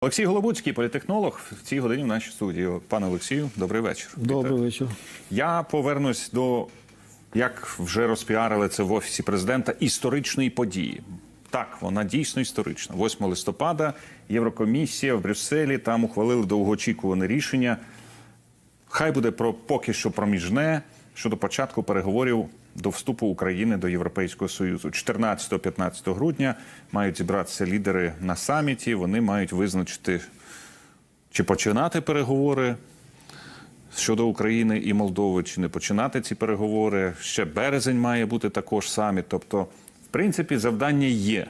Олексій Голобуцький, політехнолог, в цій годині в нашій студії. Пане Олексію, добрий вечір. Добрий Вітаю. вечір. Я повернусь до як вже розпіарили це в офісі президента історичної події. Так, вона дійсно історична. 8 листопада Єврокомісія в Брюсселі там ухвалили довгоочікуване рішення. Хай буде про поки що проміжне щодо початку переговорів до вступу України до Європейського Союзу. 14-15 грудня мають зібратися лідери на саміті. Вони мають визначити, чи починати переговори щодо України і Молдови, чи не починати ці переговори. Ще березень має бути також саміт. Тобто, в принципі, завдання є.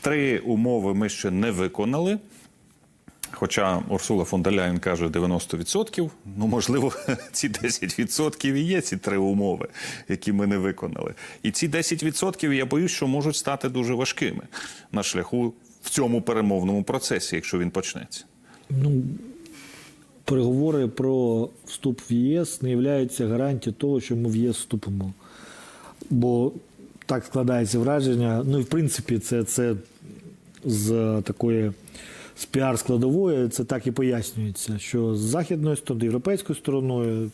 Три умови ми ще не виконали. Хоча Урсула фон дер Ляєн каже 90%, ну можливо, ці 10% і є ці три умови, які ми не виконали. І ці 10% я боюсь, що можуть стати дуже важкими на шляху в цьому перемовному процесі, якщо він почнеться. Ну, переговори про вступ в ЄС не являються гарантією того, що ми в ЄС вступимо. Бо так складається враження. Ну і в принципі, це, це з такої з піар складової це так і пояснюється, що з західною стороною, європейською стороною,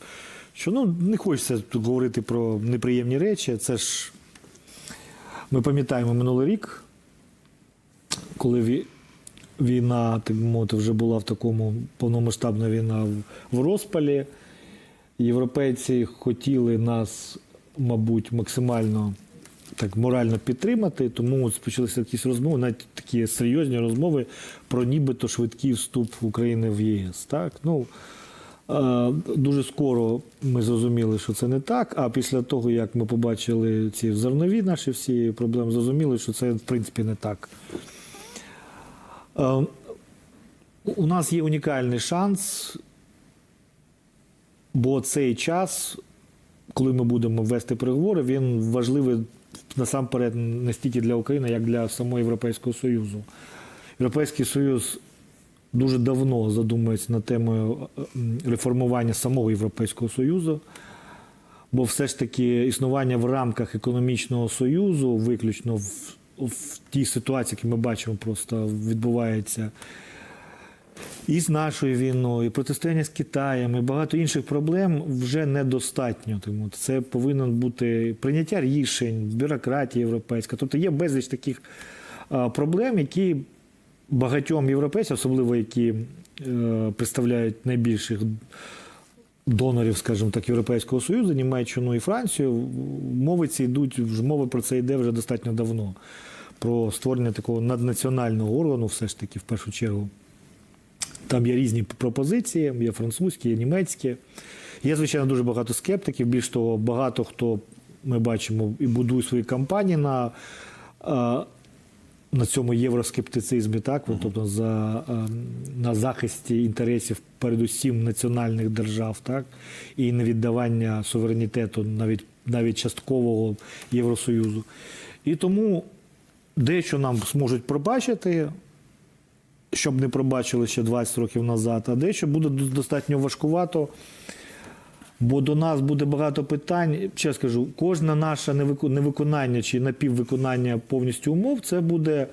що ну не хочеться тут говорити про неприємні речі. Це ж ми пам'ятаємо минулий рік, коли ві- війна, так мовити, вже була в такому повномасштабна війна в- розпалі. Європейці хотіли нас, мабуть, максимально так морально підтримати, тому почалися якісь розмови, навіть такі серйозні розмови про нібито швидкий вступ України в ЄС. Так? Ну, е, дуже скоро ми зрозуміли, що це не так. А після того, як ми побачили ці зернові наші всі проблеми, зрозуміли, що це в принципі не так. Е, У нас є унікальний шанс, бо цей час, коли ми будемо вести переговори, він важливий насамперед не стільки для України, як для самого Європейського Союзу. Європейський Союз дуже давно задумується над темою е, реформування самого Європейського Союзу. Бо все ж таки існування в рамках економічного союзу, виключно в, в тій ситуації, яку ми бачимо, просто відбувається і з нашою війною, і протистояння з Китаєм, і багато інших проблем вже недостатньо. Тому це повинно бути прийняття рішень, бюрократія європейська. Тобто є безліч таких проблем, які багатьом європейцям, особливо які е, представляють найбільших донорів, скажімо так, Європейського Союзу, Німеччину і Францію, мовиці йдуть, вже мова про це йде вже достатньо давно. Про створення такого наднаціонального органу, все ж таки, в першу чергу. Там є різні пропозиції, є французькі, є німецькі. Є, звичайно, дуже багато скептиків. Більш того, багато хто ми бачимо і будує свої кампанії на, на цьому євроскептицизмі, так? тобто за, на захисті інтересів передусім національних держав, так? і невіддавання суверенітету навіть, навіть часткового Євросоюзу. І тому дещо нам зможуть пробачити, щоб не пробачили ще 20 років назад, а дещо буде достатньо важкувато, бо до нас буде багато питань. Ще скажу, кожне наше невиконання чи напіввиконання повністю умов, це буде.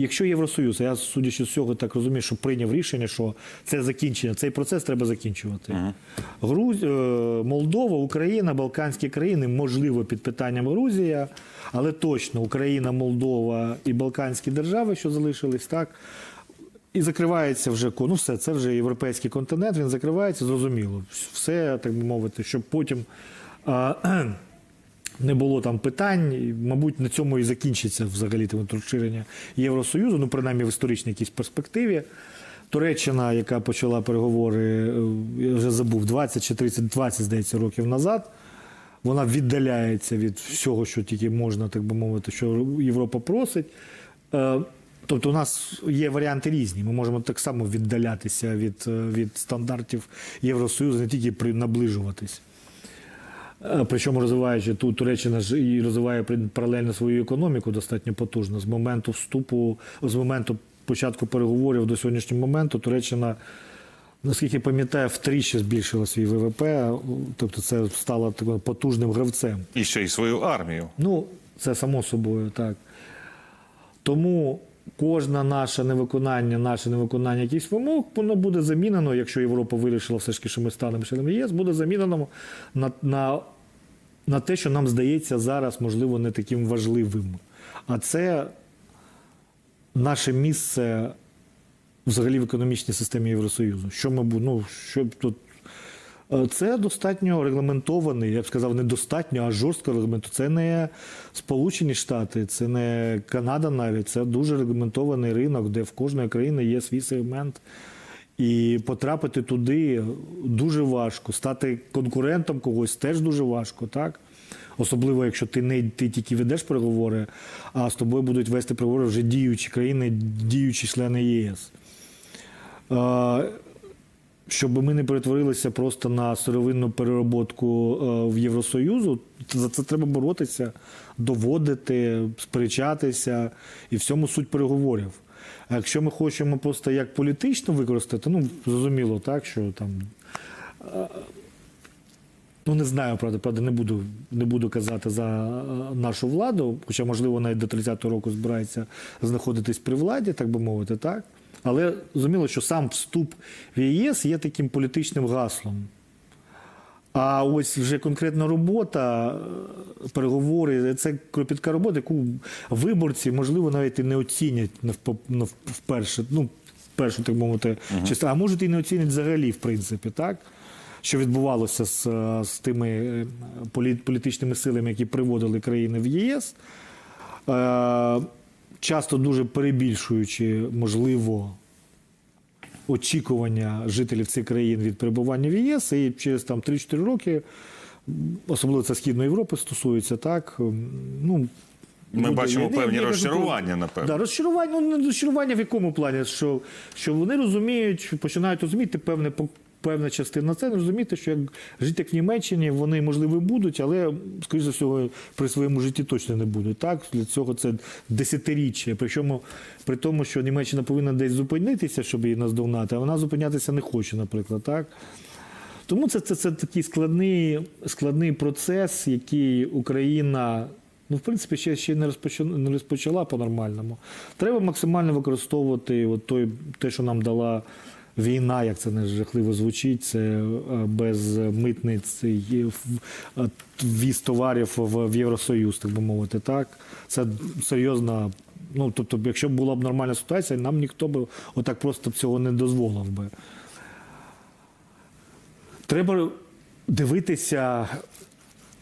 Якщо Євросоюз, я судячи з цього так розумію, що прийняв рішення, що це закінчення, цей процес треба закінчувати. Груз... е, Молдова, Україна, Балканські країни, можливо, під питанням Грузія, але точно Україна, Молдова і Балканські держави, що залишились, так. І закривається вже ну все, це вже європейський континент, він закривається, зрозуміло. Все, так би мовити, щоб потім а, не було там питань. Мабуть, на цьому і закінчиться взагалі розширення Євросоюзу, ну принаймні в історичній якійсь перспективі. Туреччина, яка почала переговори, е, я вже забув, 20 чи 30, 20, здається, років назад. Вона віддаляється від всього, що тільки можна, так би мовити, що Європа просить. Е, Тобто у нас є варіанти різні. Ми можемо так само віддалятися від, е, від стандартів Євросоюзу, не тільки при наближуватись. Е, Причому розвиваючи тут Туреччина ж і розвиває паралельно свою економіку достатньо потужно. З моменту вступу, з моменту початку переговорів до сьогоднішнього моменту Туреччина, наскільки пам'ятаю, втричі збільшила свій ВВП, тобто це стало таким потужним гравцем. І ще й свою армію. Ну, це само собою, так. Тому кожне наше невиконання, наше невиконання якихось вимог, воно буде замінено, якщо Європа вирішила все ж таки, що ми станемо членом ЄС, буде замінено на, на, на те, що нам здається зараз, можливо, не таким важливим. А це наше місце взагалі в економічній системі Євросоюзу. Що ми ну, що тут. Е, Це достатньо регламентований, я б сказав, не достатньо, а жорстко регламентований. Це не Сполучені Штати, це не Канада навіть. Це дуже регламентований ринок, де в кожної країни є свій сегмент. І потрапити туди дуже важко. Стати конкурентом когось теж дуже важко, так? Особливо, якщо ти не ти тільки ведеш переговори, а з тобою будуть вести переговори вже діючі країни, діючі члени ЄС. Щоб ми не перетворилися просто на сировинну перероботку е, в Євросоюзу, за це треба боротися, доводити, сперечатися, і в цьому суть переговорів. А якщо ми хочемо просто як політично використати, ну зрозуміло, так що там. е, Ну, не знаю, правда, правда, не буду, не буду казати за е, нашу владу, хоча, можливо, навіть до 30-го року збирається знаходитись при владі, так би мовити, так. Але зрозуміло, що сам вступ в ЄС є таким політичним гаслом. А ось вже конкретна робота, е, переговори, це кропітка робота, яку виборці, можливо, навіть і не оцінять вперше, ну, першу, так мовити, частину, а можуть і не оцінять взагалі, в принципі, так? Що відбувалося з, е, з тими е, політичними силами, які приводили країни в ЄС, часто дуже перебільшуючи, можливо, очікування жителів цих країн від перебування в ЄС, і через там 3-4 роки, особливо це Східної Європи стосується, так. Ну, Ми люди- бачимо я- певні я кажу, розчарування, напевно. Да, розчарування, ну розчарування в якому плані? Що, що вони розуміють, починають розуміти певне певна частина це розуміти, що як жити як в Німеччині, вони можливо будуть, але скоріш за всього при своєму житті точно не будуть. Так для цього це десятиріччя. Причому при тому, що Німеччина повинна десь зупинитися, щоб її наздогнати, а вона зупинятися не хоче, наприклад, так. Тому це, це, це такий складний, складний процес, який Україна, ну, в принципі, ще, ще не, розпочала, не розпочала по-нормальному. Треба максимально використовувати от той, те, що нам дала війна, як це не жахливо звучить, це е, без митниць е, ввіз товарів в, Євросоюз, так би мовити. Так? Це серйозна. Ну, тобто, якщо була б нормальна ситуація, нам ніхто б отак просто цього не дозволив би. Треба дивитися,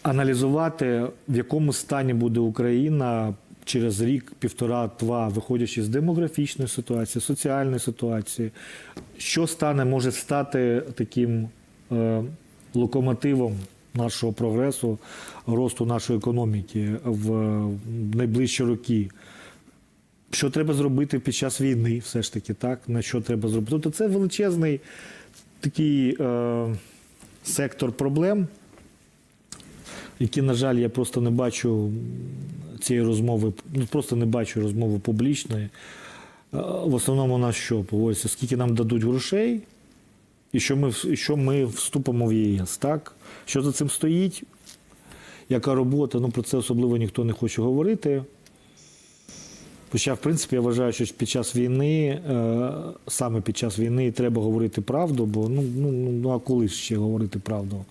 аналізувати, в якому стані буде Україна через рік, півтора, два, виходячи з демографічної ситуації, соціальної ситуації, що стане, може стати таким е, локомотивом нашого прогресу, росту нашої економіки в найближчі роки. Що треба зробити під час війни, все ж таки, так? На що треба зробити? Тобто це величезний такий е, сектор проблем, які, на жаль, я просто не бачу цієї розмови, ну просто не бачу розмови публічної. Е, В основному у нас що? Поводиться, скільки нам дадуть грошей, і що ми, і що ми вступимо в ЄС, так? Що за цим стоїть? Яка робота? Ну про це особливо ніхто не хоче говорити. Хоча, в принципі, я вважаю, що під час війни, е, саме під час війни, треба говорити правду, бо ну, ну, ну а коли ще говорити правду?